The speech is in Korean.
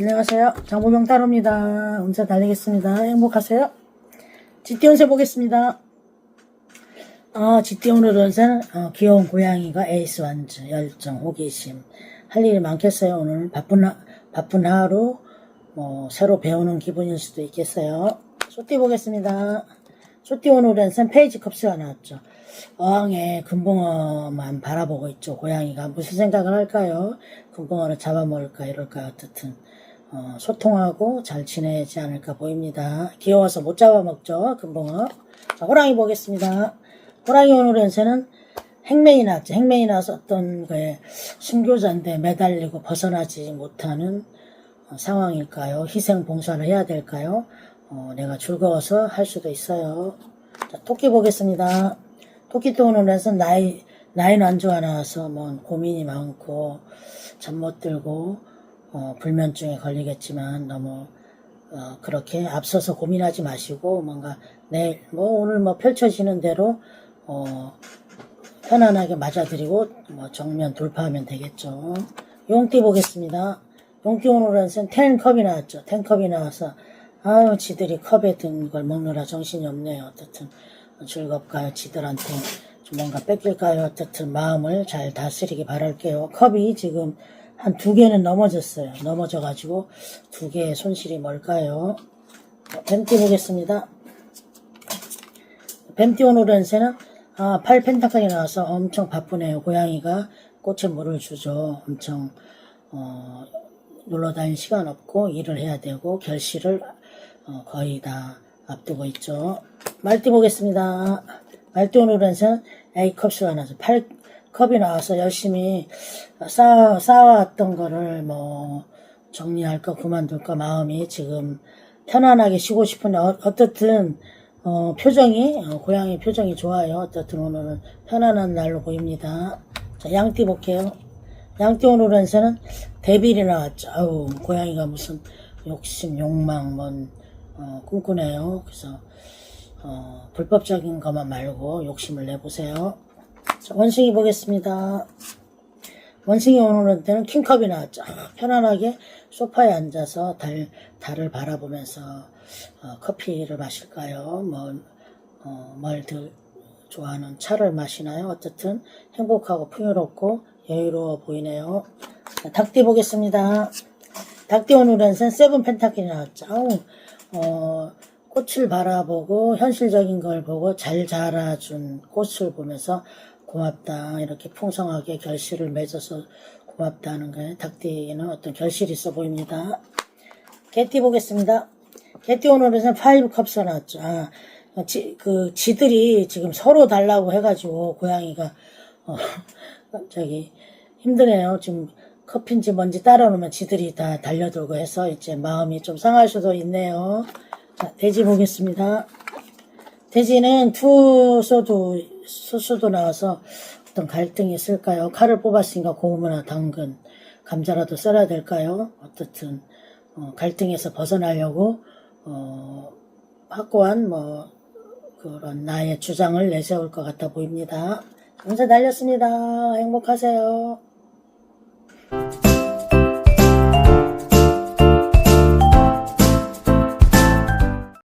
안녕하세요. 장보경 따로입니다. 운세 달리겠습니다. 행복하세요. 지띠 운세 보겠습니다. 아, 지띠 오늘 운세는 어, 귀여운 고양이가 에이스 완주, 열정, 호기심. 할 일이 많겠어요. 오늘 바쁜, 하, 바쁜 하루, 뭐, 새로 배우는 기분일 수도 있겠어요. 소띠 보겠습니다. 소띠 오늘 운세는 페이지 컵스가 나왔죠. 어항에 금붕어만 바라보고 있죠. 고양이가 무슨 생각을 할까요? 금붕어를 잡아먹을까 이럴까 어떻든 어, 소통하고 잘 지내지 않을까 보입니다. 귀여워서 못 잡아먹죠. 금붕어. 자, 호랑이 보겠습니다. 호랑이 오늘 연세는 행맨이 나왔죠. 행맨이 나서 어떤 거에 순교자인데 매달리고 벗어나지 못하는 어, 상황일까요? 희생 봉사를 해야 될까요? 어, 내가 즐거워서 할 수도 있어요. 자, 토끼 보겠습니다. 토끼 또 오는 에서 나이, 안 좋아 나와서 뭐 고민이 많고 잠 못 들고 어, 불면증에 걸리겠지만 너무 어, 그렇게 앞서서 고민하지 마시고 뭔가 내일 뭐 오늘 뭐 펼쳐지는 대로 어, 편안하게 맞아들이고 뭐 정면 돌파하면 되겠죠. 용띠 보겠습니다. 용띠 오늘은 텐컵이 나왔죠. 텐컵이 나와서 아유 지들이 컵에 든 걸 먹느라 정신이 없네요. 어떻든 즐겁까요? 지들한테 좀 뭔가 뺏길까요? 어쨌든 마음을 잘 다스리기 바랄게요. 컵이 지금 한 두 개는 넘어졌어요. 넘어져가지고 두 개의 손실이 뭘까요? 자, 뱀띠 보겠습니다. 뱀띠 오늘은새는 아, 팔 펜타클이 나와서 엄청 바쁘네요. 고양이가 꽃에 물을 주죠. 엄청 어, 놀러 다닐 시간 없고 일을 해야 되고 결실을 어, 거의 다 앞두고 있죠. 말띠 보겠습니다. 말띠 오늘은서 A컵수가 나서 8 컵이 나와서 열심히 쌓아, 쌓아왔던 거를 뭐 정리할까 그만둘까 마음이 지금 편안하게 쉬고 싶은데 어, 어떻든 어, 표정이 어, 고양이 표정이 좋아요. 어떻든 오늘은 편안한 날로 보입니다. 자, 양띠 볼게요. 양띠 오늘은서는 데빌이 나왔죠. 아우 고양이가 무슨 욕심, 욕망, 뭔 어, 꿈꾸네요. 그래서 어, 불법적인 것만 말고 욕심을 내보세요. 자, 원숭이 보겠습니다. 원숭이 오는 때는 킹컵이 나왔죠. 아, 편안하게 소파에 앉아서 달, 달을 바라보면서 어, 커피를 마실까요? 뭐, 어, 뭘들 좋아하는 차를 마시나요? 어쨌든 행복하고 풍요롭고 여유로워 보이네요. 자, 닭띠 보겠습니다. 닭띠 오늘은 세븐 펜타클이 나왔죠. 어, 꽃을 바라보고 현실적인 걸 보고 잘 자라준 꽃을 보면서 고맙다 이렇게 풍성하게 결실을 맺어서 고맙다는 거에 닭띠는 어떤 결실이 있어 보입니다. 개띠 보겠습니다. 개띠 오늘은 파이브 컵스가 나왔죠. 아, 지, 그 지들이 지금 서로 달라고 해가지고 고양이가 어, 저기 힘드네요. 지금 커피인지 뭔지 따라오면 지들이 다 달려들고 해서 이제 마음이 좀 상할 수도 있네요. 자, 돼지 보겠습니다. 돼지는 투소도, 수수도 나와서 어떤 갈등이 있을까요? 칼을 뽑았으니까 고구마나 당근, 감자라도 썰어야 될까요? 어떻든, 어, 갈등에서 벗어나려고, 어, 확고한, 뭐, 그런 나의 주장을 내세울 것 같아 보입니다. 감사 날렸습니다. 행복하세요.